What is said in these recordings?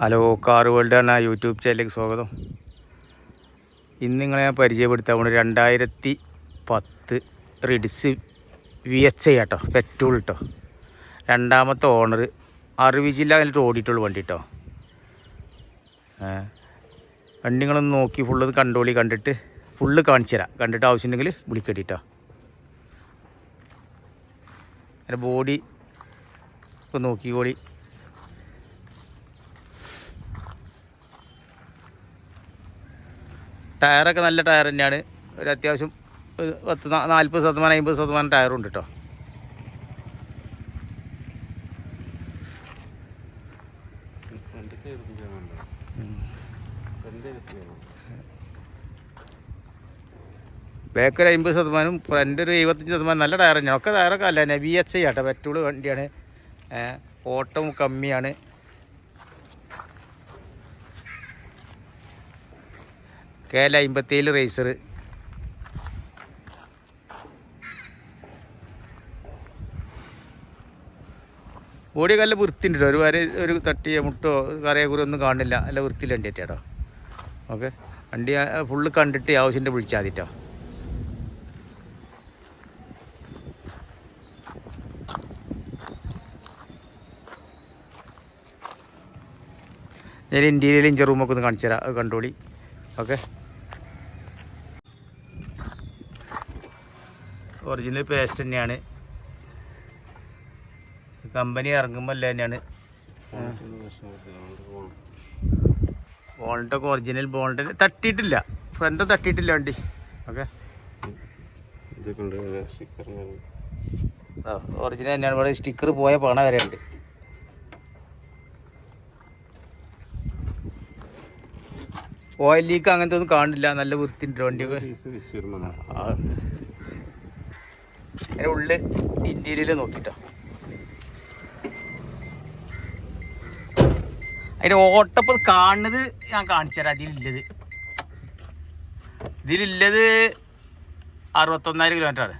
Hello car world എന്ന YouTube ചാനലിലേക്ക് സ്വാഗതം. ഇന്ന് നിങ്ങളെ ഞാൻ പരിചയപ്പെടുത്താൻ പോകുന്നത് രണ്ടായിരത്തി പത്ത് റിഡിസ് വി എച്ച് ഐ കേട്ടോ പെട്രോൾ കേട്ടോ രണ്ടാമത്തെ ഓണർ അറിവ് ജില്ല അതിലിട്ട് ഓടിയിട്ടുള്ളൂ വണ്ടി കേട്ടോ വണ്ടി നിങ്ങളൊന്ന് നോക്കി ഫുള്ള് കണ്ടോളി കണ്ടിട്ട് ഫുള്ള് കാണിച്ചു തരാം. കണ്ടിട്ട് ആവശ്യമുണ്ടെങ്കിൽ വിളിക്കട്ടിട്ടോ അതിന്റെ ബോഡി ഇപ്പോൾ നോക്കിക്കോളി. ടയറൊക്കെ നല്ല ടയർ തന്നെയാണ്. ഒരു അത്യാവശ്യം പത്ത് നാൽപ്പത് ശതമാനം അമ്പത് ശതമാനം ടയറും ഉണ്ട് കേട്ടോ ബാക്ക് ഒരു അമ്പത് ശതമാനം ഫ്രണ്ട് ഒരു എഴുപത്തഞ്ച് ശതമാനം നല്ല ടയർ തന്നെയാണ്. ഒക്കെ ടയറൊക്കെ അല്ല തന്നെ V H I auto petrol വണ്ടിയാണ്. ഓട്ടവും ഓട്ടം കമ്മിയാണ്. കെ എൽ അമ്പത്തേഴ് റേസർ ഓടിയ നല്ല വൃത്തിന്റെ ഒരു വരെ ഒരു തട്ടിയ മുട്ടോ കറിയെ കുറി ഒന്നും കാണില്ല നല്ല വൃത്തിയിൽ വണ്ടി കേട്ടോ ഓക്കെ. വണ്ടി ഫുള്ള് കണ്ടിട്ട് ആവശ്യത്തിന്റെ വിളിച്ചാൽ മതി കേട്ടോ ഞാൻ ഇന്ത്യയിലെ ഇഞ്ചർ റൂമൊക്കെ ഒന്ന് കാണിച്ചു തരാം കണ്ടോളി. ഓക്കെ. ഒറിജിനൽ പേസ്റ്റ് തന്നെയാണ്. കമ്പനി ഇറങ്ങുമ്പോൾ അല്ല തന്നെയാണ്. ബോൾട്ടൊക്കെ ഒറിജിനൽ ബോൾട്ട് തട്ടിയിട്ടില്ല. ഫ്രണ്ട് തട്ടിയിട്ടില്ല വണ്ടി. ഓക്കെ. ഒറിജിനൽ തന്നെയാണ്. ഇവിടെ സ്റ്റിക്കർ പോയ പണ വരെ ഉണ്ട്. ഓയിൽ ലീക്ക് അങ്ങനത്തെ ഒന്നും കാണില്ല. നല്ല വൃത്തിയുണ്ട് വണ്ടിയൊക്കെ ആ. ഉള്ളിൽ ഇന്റീരിയൽ നോക്കിട്ടോ. അതിന്റെ ഓട്ടപ്പ് കാണുന്നത് ഞാൻ കാണിച്ചു തരാം. അതിലുള്ളത് ഇതിലുള്ളത് അറുപത്തൊന്നായിരം കിലോമീറ്റർ ആണ്.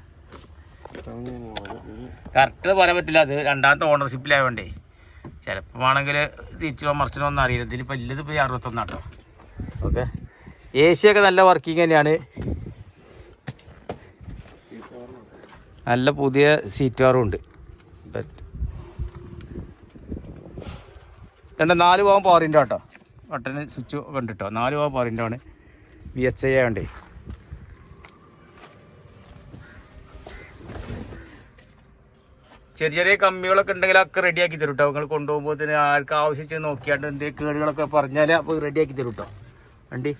കറക്റ്റ് പറയാൻ പറ്റില്ല. അത് രണ്ടാമത്തെ ഓണർഷിപ്പിലായതുകൊണ്ടേ ചിലപ്പോൾ ആണെങ്കിൽ തിരിച്ചോ മറിച്ചിനോ ഒന്നും അറിയില്ല. ഇതിലിപ്പോൾ ഇല്ലത് ഇപ്പോൾ അറുപത്തൊന്നാട്ടോ. ഓക്കെ സി ഒക്കെ നല്ല വർക്കിംഗ് തന്നെയാണ്. നല്ല പുതിയ സീറ്റാറും ഉണ്ട്. രണ്ട് നാല് പോകാൻ പവറിന്റെ കേട്ടോ ബട്ടന് സ്വിച്ച് കണ്ടിട്ടോ? നാല് പോകാൻ പവറിന്റെ ആണ്. വി എച്ച് ഐ ആയതുകൊണ്ടേ ചെറിയ ചെറിയ കമ്മികളൊക്കെ ഉണ്ടെങ്കിൽ ഒക്കെ റെഡിയാക്കി തരും കേട്ടോ നിങ്ങൾ കൊണ്ടുപോകുമ്പോൾ ആർക്ക് ആവശ്യം നോക്കിയാണ്ട് എന്തെങ്കിലും കേടുകളൊക്കെ പറഞ്ഞാൽ അപ്പോൾ റെഡിയാക്കി തരും കേട്ടോ വണ്ടി.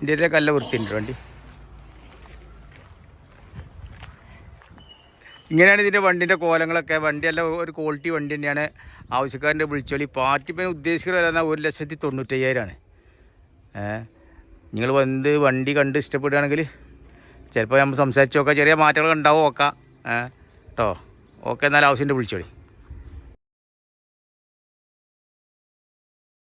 ഇന്ത്യയിലെ കല്ല വൃത്തിയുണ്ട് വണ്ടി. ഇങ്ങനെയാണ് ഇതിന്റെ വണ്ടിന്റെ കോലങ്ങളൊക്കെ. വണ്ടിയല്ല ഒരു ക്വാളിറ്റി വണ്ടി തന്നെയാണ്. ആവശ്യക്കാരന്റെ വിളിച്ചോളി. പാർട്ടി പിന്നെ ഉദ്ദേശിക്കുന്നത് ഒരു ലക്ഷത്തി തൊണ്ണൂറ്റയ്യായിരമാണ് നിങ്ങൾ വന്ന് വണ്ടി കണ്ട് ഇഷ്ടപ്പെടുകയാണെങ്കിൽ ചിലപ്പോൾ നമ്മൾ സംസാരിച്ച് നോക്കാം. ചെറിയ മാറ്റങ്ങൾ ഉണ്ടാവും നോക്കാം. കേട്ടോ ഓക്കെ എന്നാൽ ആവശ്യമുണ്ട് വിളിച്ചോളി.